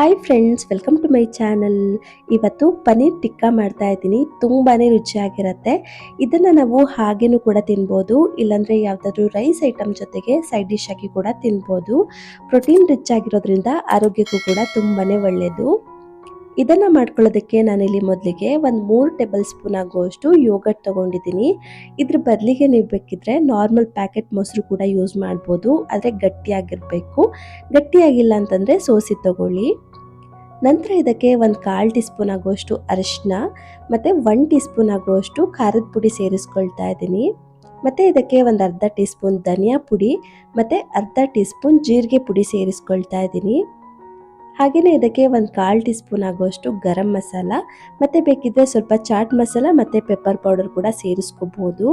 Hi friends welcome to my channel ಇವತ್ತು ಪನ್ನೀರ್ ಟಿಕ್ಕಾ ಮಾಡ್ತಾ ಇದ್ದೀನಿ. ತುಂಬಾ ರುಚಿಯಾಗಿರುತ್ತೆ. ಇದನ್ನು ನಾವು ಹಾಗೇನೂ ಕೂಡ ತಿನ್ಬೋದು. ಇಲ್ಲಾಂದರೆ ಯಾವುದಾದ್ರೂ ರೈಸ್ ಐಟಮ್ ಜೊತೆಗೆ ಸೈಡ್ ಡಿಶ್ ಆಗಿ ಕೂಡ ತಿನ್ಬೋದು. ಪ್ರೋಟೀನ್ ರಿಚ್ ಆಗಿರೋದ್ರಿಂದ ಆರೋಗ್ಯಕ್ಕೂ ಕೂಡ ತುಂಬಾ ಒಳ್ಳೆಯದು ಇದನ್ನು ಮಾಡ್ಕೊಳ್ಳೋದಕ್ಕೆ ನಾನಿಲ್ಲಿ ಮೊದಲಿಗೆ ಒಂದು ಮೂರು ಟೇಬಲ್ ಸ್ಪೂನ್ ಆಗುವಷ್ಟು ಯೋಗಟ್ ತೊಗೊಂಡಿದ್ದೀನಿ. ಇದ್ರ ಬದಲಿಗೆ ನೀವು ಬೇಕಿದ್ರೆ ನಾರ್ಮಲ್ ಪ್ಯಾಕೆಟ್ ಮೊಸರು ಕೂಡ ಯೂಸ್ ಮಾಡ್ಬೋದು. ಆದರೆ ಗಟ್ಟಿಯಾಗಿರಬೇಕು. ಗಟ್ಟಿಯಾಗಿಲ್ಲ ಅಂತಂದರೆ ಸೋಸಿ ತಗೊಳ್ಳಿ. ನಂತರ ಇದಕ್ಕೆ ಒಂದು ಕಾಲು ಟೀ ಸ್ಪೂನ್ ಆಗುವಷ್ಟು ಅರಿಶಿನ ಮತ್ತು ಒನ್ ಟೀ ಸ್ಪೂನ್ ಆಗುವಷ್ಟು ಖಾರದ ಪುಡಿ ಸೇರಿಸ್ಕೊಳ್ತಾ ಇದ್ದೀನಿ. ಮತ್ತು ಇದಕ್ಕೆ ಒಂದು ಅರ್ಧ ಟೀ ಸ್ಪೂನ್ ಧನಿಯಾ ಪುಡಿ, ಮತ್ತು ಅರ್ಧ ಟೀ ಸ್ಪೂನ್ ಜೀರಿಗೆ ಪುಡಿ ಸೇರಿಸ್ಕೊಳ್ತಾ ಇದ್ದೀನಿ. ಹಾಗೆಯೇ ಇದಕ್ಕೆ ಒಂದು ಕಾಲು ಟೀ ಸ್ಪೂನ್ ಆಗುವಷ್ಟು ಗರಂ ಮಸಾಲ, ಮತ್ತು ಬೇಕಿದ್ದರೆ ಸ್ವಲ್ಪ ಚಾಟ್ ಮಸಾಲ, ಮತ್ತು ಪೆಪ್ಪರ್ ಪೌಡರ್ ಕೂಡ ಸೇರಿಸ್ಕೋಬೋದು.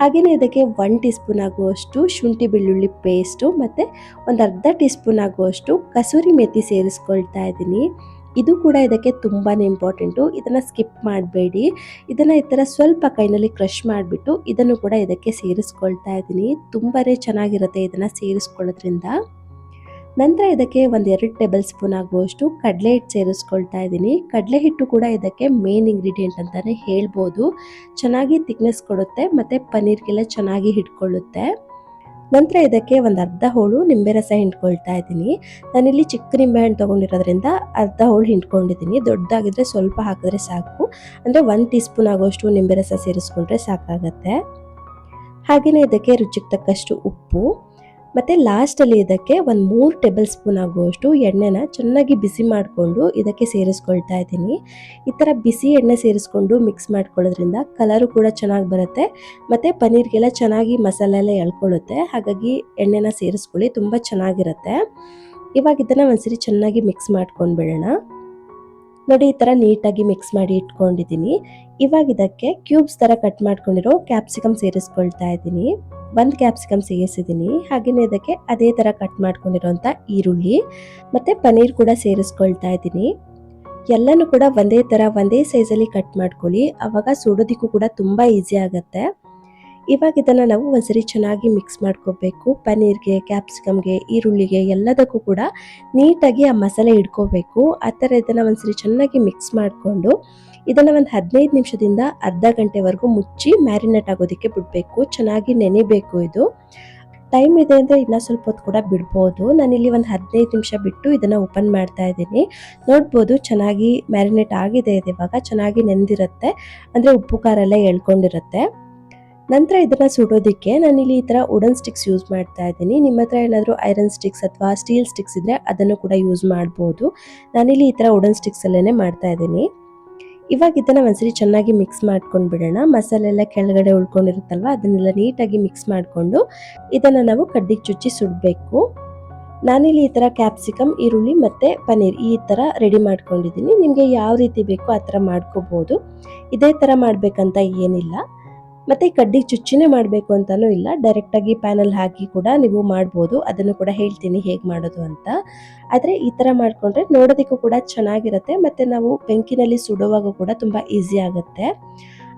ಹಾಗೆಯೇ ಇದಕ್ಕೆ ಒನ್ ಟೀ ಸ್ಪೂನ್ ಆಗುವಷ್ಟು ಶುಂಠಿ ಬೆಳ್ಳುಳ್ಳಿ ಪೇಸ್ಟು ಮತ್ತು ಒಂದು ಅರ್ಧ ಟೀ ಸ್ಪೂನ್ ಆಗುವಷ್ಟು ಕಸೂರಿ ಮೆತ್ತಿ ಸೇರಿಸ್ಕೊಳ್ತಾ ಇದ್ದೀನಿ. ಇದು ಕೂಡ ಇದಕ್ಕೆ ತುಂಬಾ ಇಂಪಾರ್ಟೆಂಟು ಇದನ್ನು ಸ್ಕಿಪ್ ಮಾಡಬೇಡಿ. ಇದನ್ನು ಈ ಥರ ಸ್ವಲ್ಪ ಕೈನಲ್ಲಿ ಕ್ರಷ್ ಮಾಡಿಬಿಟ್ಟು ಇದನ್ನು ಕೂಡ ಇದಕ್ಕೆ ಸೇರಿಸ್ಕೊಳ್ತಾ ಇದ್ದೀನಿ. ತುಂಬಾ ಚೆನ್ನಾಗಿರುತ್ತೆ ಇದನ್ನು ಸೇರಿಸ್ಕೊಳ್ಳೋದ್ರಿಂದ. ನಂತರ ಇದಕ್ಕೆ ಒಂದೆರಡು ಟೇಬಲ್ ಸ್ಪೂನ್ ಆಗುವಷ್ಟು ಕಡಲೆ ಹಿಟ್ಟು ಸೇರಿಸ್ಕೊಳ್ತಾ ಇದ್ದೀನಿ. ಕಡಲೆ ಹಿಟ್ಟು ಕೂಡ ಇದಕ್ಕೆ ಮೇನ್ ಇಂಗ್ರೀಡಿಯೆಂಟ್ ಅಂತಲೇ ಹೇಳ್ಬೋದು. ಚೆನ್ನಾಗಿ ತಿಕ್ನೆಸ್ ಕೊಡುತ್ತೆ ಮತ್ತು ಪನ್ನೀರ್ಗೆಲ್ಲ ಚೆನ್ನಾಗಿ ಹಿಡ್ಕೊಳ್ಳುತ್ತೆ. ನಂತರ ಇದಕ್ಕೆ ಒಂದು ಅರ್ಧ ಹೋಳು ನಿಂಬೆ ರಸ ಹಿಂಡ್ಕೊಳ್ತಾ ಇದ್ದೀನಿ. ನಾನಿಲ್ಲಿ ಚಿಕ್ಕ ನಿಂಬೆ ಹಣ್ಣು ತೊಗೊಂಡಿರೋದ್ರಿಂದ ಅರ್ಧ ಹೋಳು ಹಿಂಡ್ಕೊಂಡಿದ್ದೀನಿ. ದೊಡ್ಡದಾಗಿದ್ರೆ ಸ್ವಲ್ಪ ಹಾಕಿದ್ರೆ ಸಾಕು. ಅಂದರೆ ಒಂದು ಟೀ ಸ್ಪೂನ್ ಆಗುವಷ್ಟು ನಿಂಬೆ ರಸ ಸೇರಿಸ್ಕೊಂಡ್ರೆ ಸಾಕಾಗತ್ತೆ. ಹಾಗೆಯೇ ಇದಕ್ಕೆ ರುಚಿಗೆ ತಕ್ಕಷ್ಟು ಉಪ್ಪು. ಮತ್ತು ಲಾಸ್ಟಲ್ಲಿ ಇದಕ್ಕೆ ಒಂದು ಮೂರು ಟೇಬಲ್ ಸ್ಪೂನ್ ಆಗುವಷ್ಟು ಎಣ್ಣೆನ ಚೆನ್ನಾಗಿ ಬಿಸಿ ಮಾಡಿಕೊಂಡು ಇದಕ್ಕೆ ಸೇರಿಸ್ಕೊಳ್ತಾ ಇದ್ದೀನಿ. ಈ ಥರ ಬಿಸಿ ಎಣ್ಣೆ ಸೇರಿಸ್ಕೊಂಡು ಮಿಕ್ಸ್ ಮಾಡ್ಕೊಳ್ಳೋದ್ರಿಂದ ಕಲರು ಕೂಡ ಚೆನ್ನಾಗಿ ಬರುತ್ತೆ. ಮತ್ತು ಪನ್ನೀರ್ಗೆಲ್ಲ ಚೆನ್ನಾಗಿ ಮಸಾಲೆ ಎಲ್ಲ ಎಳ್ಕೊಳ್ಳುತ್ತೆ. ಹಾಗಾಗಿ ಎಣ್ಣೆನ ಸೇರಿಸ್ಕೊಳ್ಳಿ, ತುಂಬ ಚೆನ್ನಾಗಿರುತ್ತೆ. ಇವಾಗ ಇದನ್ನು ಒಂದ್ಸರಿ ಚೆನ್ನಾಗಿ ಮಿಕ್ಸ್ ಮಾಡ್ಕೊಂಡು ಬಿಡೋಣ ನೋಡಿ, ಈ ಥರ ನೀಟಾಗಿ ಮಿಕ್ಸ್ ಮಾಡಿ ಇಟ್ಕೊಂಡಿದ್ದೀನಿ. ಇವಾಗ ಇದಕ್ಕೆ ಕ್ಯೂಬ್ಸ್ ಥರ ಕಟ್ ಮಾಡ್ಕೊಂಡಿರೋ ಕ್ಯಾಪ್ಸಿಕಮ್ ಸೇರಿಸ್ಕೊಳ್ತಾ ಇದ್ದೀನಿ. ಒಂದು ಕ್ಯಾಪ್ಸಿಕಮ್ ಸೇರಿಸಿದ್ದೀನಿ. ಹಾಗೆಯೇ ಇದಕ್ಕೆ ಅದೇ ಥರ ಕಟ್ ಮಾಡ್ಕೊಂಡಿರೋಂಥ ಈರುಳ್ಳಿ, ಮತ್ತು ಪನ್ನೀರ್ ಕೂಡ ಸೇರಿಸ್ಕೊಳ್ತಾ ಇದ್ದೀನಿ. ಎಲ್ಲನೂ ಕೂಡ ಒಂದೇ ಥರ ಒಂದೇ ಸೈಜಲ್ಲಿ ಕಟ್ ಮಾಡ್ಕೊಳ್ಳಿ. ಆವಾಗ ಸುಡೋದಕ್ಕೂ ಕೂಡ ತುಂಬ ಈಸಿ ಆಗುತ್ತೆ. ಇವಾಗ ಇದನ್ನು ನಾವು ಒಂದ್ಸರಿ ಚೆನ್ನಾಗಿ ಮಿಕ್ಸ್ ಮಾಡ್ಕೋಬೇಕು. ಪನ್ನೀರ್ಗೆ ಕ್ಯಾಪ್ಸಿಕಮ್ಗೆ ಈರುಳ್ಳಿಗೆ ಎಲ್ಲದಕ್ಕೂ ಕೂಡ ನೀಟಾಗಿ ಆ ಮಸಾಲೆ ಇಡ್ಕೋಬೇಕು ಆ ಥರ ಇದನ್ನು ಒಂದ್ಸರಿ ಚೆನ್ನಾಗಿ ಮಿಕ್ಸ್ ಮಾಡಿಕೊಂಡು ಇದನ್ನು ಒಂದು ಹದಿನೈದು ನಿಮಿಷದಿಂದ ಅರ್ಧ ಗಂಟೆವರೆಗೂ ಮುಚ್ಚಿ ಮ್ಯಾರಿನೇಟ್ ಆಗೋದಕ್ಕೆ ಬಿಡಬೇಕು. ಚೆನ್ನಾಗಿ ನೆನೆಬೇಕು ಇದು. ಟೈಮ್ ಇದೆ ಅಂದರೆ ಇನ್ನೂ ಸ್ವಲ್ಪ ಹೊತ್ತು ಕೂಡ ಬಿಡ್ಬೋದು. ನಾನಿಲ್ಲಿ ಒಂದು ಹದಿನೈದು ನಿಮಿಷ ಬಿಟ್ಟು ಇದನ್ನು ಓಪನ್ ಮಾಡ್ತಾ ಇದ್ದೀನಿ. ನೋಡ್ಬೋದು ಚೆನ್ನಾಗಿ ಮ್ಯಾರಿನೇಟ್ ಆಗಿದೆ ಇದು ಇವಾಗ. ಚೆನ್ನಾಗಿ ನೆಂದಿರುತ್ತೆ. ಅಂದರೆ ಉಪ್ಪು, ಖಾರ ಎಲ್ಲ ಎಳ್ಕೊಂಡಿರುತ್ತೆ. ನಂತರ ಇದನ್ನು ಸುಡೋದಕ್ಕೆ ನಾನಿಲ್ಲಿ ಈ ಥರ ವುಡನ್ ಸ್ಟಿಕ್ಸ್ ಯೂಸ್ ಮಾಡ್ತಾ ಇದ್ದೀನಿ. ನಿಮ್ಮ ಹತ್ರ ಏನಾದರೂ ಐರನ್ ಸ್ಟಿಕ್ಸ್ ಅಥವಾ ಸ್ಟೀಲ್ ಸ್ಟಿಕ್ಸ್ ಇದ್ದರೆ ಅದನ್ನು ಕೂಡ ಯೂಸ್ ಮಾಡ್ಬೋದು. ನಾನಿಲ್ಲಿ ಈ ಥರ ವುಡನ್ ಸ್ಟಿಕ್ಸಲ್ಲೇ ಮಾಡ್ತಾ ಇದ್ದೀನಿ. ಇವಾಗ ಇದನ್ನು ಒಂದ್ಸರಿ ಚೆನ್ನಾಗಿ ಮಿಕ್ಸ್ ಮಾಡ್ಕೊಂಡು ಬಿಡೋಣ. ಮಸಾಲೆ ಎಲ್ಲ ಕೆಳಗಡೆ ಉಳ್ಕೊಂಡಿರುತ್ತಲ್ವ, ಅದನ್ನೆಲ್ಲ ನೀಟಾಗಿ ಮಿಕ್ಸ್ ಮಾಡಿಕೊಂಡು ಇದನ್ನು ನಾವು ಕಡ್ಡಿಗೆ ಚುಚ್ಚಿ ಸುಡಬೇಕು. ನಾನಿಲ್ಲಿ ಈ ಥರ ಕ್ಯಾಪ್ಸಿಕಮ್ ಈರುಳ್ಳಿ ಮತ್ತು ಪನ್ನೀರ್ ಈ ಥರ ರೆಡಿ ಮಾಡ್ಕೊಂಡಿದ್ದೀನಿ. ನಿಮಗೆ ಯಾವ ರೀತಿ ಬೇಕೋ ಆ ಥರ ಮಾಡ್ಕೋಬೋದು. ಇದೇ ಥರ ಮಾಡಬೇಕಂತ ಏನಿಲ್ಲ. ಮತ್ತು ಕಡ್ಡಿ ಚುಚ್ಚಿನೇ ಮಾಡಬೇಕು ಅಂತಲೂ ಇಲ್ಲ. ಡೈರೆಕ್ಟ್ ಆಗಿ ಪ್ಯಾನಲ್ ಹಾಕಿ ಕೂಡ ನೀವು ಮಾಡಬಹುದು ಅದನ್ನು ಕೂಡ ಹೇಳ್ತೀನಿ ಹೇಗೆ ಮಾಡೋದು ಅಂತ. ಆದ್ರೆ ಈ ತರ ಮಾಡ್ಕೊಂಡ್ರೆ ನೋಡೋದಕ್ಕೂ ಕೂಡ ಚೆನ್ನಾಗಿರುತ್ತೆ. ಮತ್ತೆ ನಾವು ಬೆಂಕಿನಲ್ಲಿ ಸುಡುವಾಗ ಕೂಡ ತುಂಬಾ ಈಸಿ ಆಗುತ್ತೆ.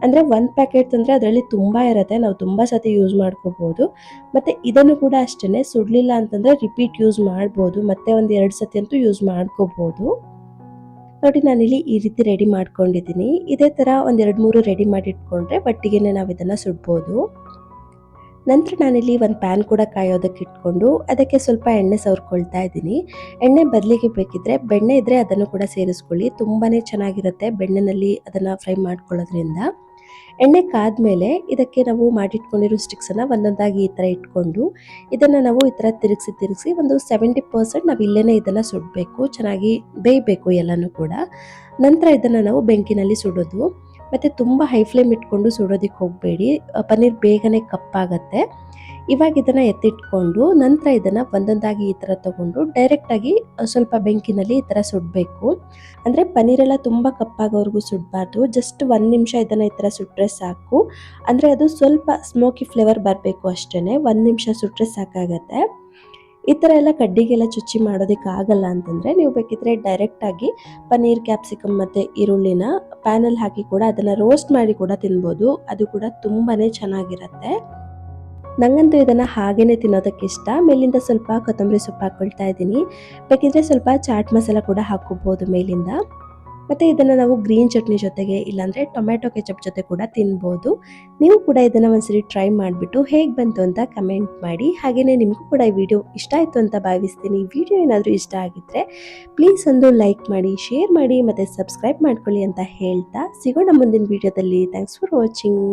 ಅಂದ್ರೆ ಒಂದು ಪ್ಯಾಕೆಟ್ ತಂದರೆ ಅದರಲ್ಲಿ ತುಂಬಾ ಇರುತ್ತೆ. ನಾವು ತುಂಬಾ ಸತಿ ಯೂಸ್ ಮಾಡ್ಕೋಬಹುದು ಮತ್ತೆ ಇದನ್ನು ಕೂಡ ಅಷ್ಟೇ ಸುಡಲಿಲ್ಲ ಅಂತಂದ್ರೆ ರಿಪೀಟ್ ಯೂಸ್ ಮಾಡ್ಬೋದು. ಮತ್ತೆ ಒಂದ್ ಎರಡು ಸತಿ ಅಂತೂ ಯೂಸ್ ಮಾಡ್ಕೋಬೋದು. ನೋಡಿ ನಾನಿಲ್ಲಿ ಈ ರೀತಿ ರೆಡಿ ಮಾಡ್ಕೊಂಡಿದ್ದೀನಿ. ಇದೇ ಥರ ಒಂದೆರಡು ಮೂರು ರೆಡಿ ಮಾಡಿ ಇಟ್ಕೊಂಡ್ರೆ ಒಟ್ಟಿಗೆ ನಾವು ಇದನ್ನು ಸುಡ್ಬೋದು. ನಂತರ ನಾನಿಲ್ಲಿ ಒಂದು ಪ್ಯಾನ್ ಕೂಡ ಕಾಯೋದಕ್ಕೆ ಇಟ್ಕೊಂಡು ಅದಕ್ಕೆ ಸ್ವಲ್ಪ ಎಣ್ಣೆ ಸವರ್ಕೊಳ್ತಾ ಇದ್ದೀನಿ. ಎಣ್ಣೆ ಬದಲಿಗೆ ಬೇಕಿದ್ರೆ ಬೆಣ್ಣೆ ಇದ್ದರೆ ಅದನ್ನು ಕೂಡ ಸೇರಿಸ್ಕೊಳ್ಳಿ. ತುಂಬಾ ಚೆನ್ನಾಗಿರುತ್ತೆ ಬೆಣ್ಣೆನಲ್ಲಿ ಅದನ್ನು ಫ್ರೈ ಮಾಡ್ಕೊಳ್ಳೋದ್ರಿಂದ. ಎಣ್ಣೆ ಕಾದ್ಮೇಲೆ ಇದಕ್ಕೆ ನಾವು ಮಾಡಿಟ್ಕೊಂಡಿರೋ ಸ್ಟಿಕ್ಸನ್ನು ಒಂದೊಂದಾಗಿ ಈ ಥರ ಇಟ್ಕೊಂಡು ಇದನ್ನು ನಾವು ಈ ಥರ ತಿರುಗಿಸಿ ತಿರುಗಿಸಿ ಒಂದು ಸೆವೆಂಟಿ ಪರ್ಸೆಂಟ್ ನಾವು ಇಲ್ಲೇ ಇದನ್ನು ಸುಡಬೇಕು, ಚೆನ್ನಾಗಿ ಬೇಯಬೇಕು ಎಲ್ಲನೂ ಕೂಡ. ನಂತರ ಇದನ್ನು ನಾವು ಬೆಂಕಿನಲ್ಲಿ ಸುಡೋದು. ಮತ್ತು ತುಂಬ ಹೈ ಫ್ಲೇಮ್ ಇಟ್ಕೊಂಡು ಸುಡೋದಕ್ಕೆ ಹೋಗಬೇಡಿ. ಪನ್ನೀರ್ ಬೇಗನೆ ಕಪ್ಪಾಗತ್ತೆ. ಇವಾಗ ಇದನ್ನ ಎತ್ತಿಟ್ಕೊಂಡು ನಂತರ ಇದನ್ನ ಒಂದೊಂದಾಗಿ ಈ ತರ ತಗೊಂಡು ಡೈರೆಕ್ಟ್ ಆಗಿ ಸ್ವಲ್ಪ ಬೆಂಕಿನಲ್ಲಿ ಈ ಥರ ಸುಡಬೇಕು. ಅಂದರೆ ಪನ್ನೀರೆಲ್ಲ ತುಂಬಾ ಕಪ್ಪಾಗೋವರೆಗೂ ಸುಡಬಾರ್ದು. ಜಸ್ಟ್ ಒಂದು ನಿಮಿಷ ಇದನ್ನ ಈ ತರ ಸುಟ್ಟರೆ ಸಾಕು. ಅಂದ್ರೆ ಅದು ಸ್ವಲ್ಪ ಸ್ಮೋಕಿ ಫ್ಲೇವರ್ ಬರಬೇಕು ಅಷ್ಟೇನೆ. ಒಂದ್ ನಿಮಿಷ ಸುಟ್ಟರೆ ಸಾಕಾಗತ್ತೆ. ಈ ಥರ ಎಲ್ಲ ಕಡ್ಡಿಗೆಲ್ಲ ಚುಚ್ಚಿ ಮಾಡೋದಕ್ಕೆ ಆಗಲ್ಲ ಅಂತಂದರೆ ನೀವು ಬೇಕಿದ್ರೆ ಡೈರೆಕ್ಟಾಗಿ ಪನ್ನೀರ್ ಕ್ಯಾಪ್ಸಿಕಮ್ ಮತ್ತು ಈರುಳ್ಳಿನ ಪ್ಯಾನಲ್ಲಿ ಹಾಕಿ ಕೂಡ ಅದನ್ನು ರೋಸ್ಟ್ ಮಾಡಿ ಕೂಡ ತಿನ್ಬೋದು. ಅದು ಕೂಡ ತುಂಬಾ ಚೆನ್ನಾಗಿರುತ್ತೆ. ನಂಗಂತೂ ಇದನ್ನು ಹಾಗೇನೆ ತಿನ್ನೋದಕ್ಕೆ ಇಷ್ಟ ಮೇಲಿಂದ ಸ್ವಲ್ಪ ಕೊತ್ತಂಬರಿ ಸೊಪ್ಪು ಹಾಕ್ಕೊಳ್ತಾ ಇದ್ದೀನಿ. ಬೇಕಿದ್ರೆ ಸ್ವಲ್ಪ ಚಾಟ್ ಮಸಾಲ ಕೂಡ ಹಾಕ್ಕೋಬೋದು ಮೇಲಿಂದ. ಮತ್ತು ಇದನ್ನು ನಾವು ಗ್ರೀನ್ ಚಟ್ನಿ ಜೊತೆಗೆ ಇಲ್ಲಾಂದರೆ ಟೊಮ್ಯಾಟೊ ಕೆಚಪ್ ಜೊತೆ ಕೂಡ ತಿನ್ಬೋದು. ನೀವು ಕೂಡ ಇದನ್ನು ಒಂದ್ಸರಿ ಟ್ರೈ ಮಾಡಿಬಿಟ್ಟು ಹೇಗೆ ಬಂತು ಅಂತ ಕಮೆಂಟ್ ಮಾಡಿ. ಹಾಗೆಯೇ ನಿಮಗೂ ಕೂಡ ಈ ವಿಡಿಯೋ ಇಷ್ಟ ಆಯಿತು ಅಂತ ಭಾವಿಸ್ತೀನಿ. ವಿಡಿಯೋ ಏನಾದರೂ ಇಷ್ಟ ಆಗಿದ್ದರೆ ಪ್ಲೀಸ್ ಒಂದು ಲೈಕ್ ಮಾಡಿ, ಶೇರ್ ಮಾಡಿ ಮತ್ತು ಸಬ್ಸ್ಕ್ರೈಬ್ ಮಾಡ್ಕೊಳ್ಳಿ ಅಂತ ಹೇಳ್ತಾ ಸಿಗೋಣ ಮುಂದಿನ ವಿಡಿಯೋದಲ್ಲಿ. Thanks for watching.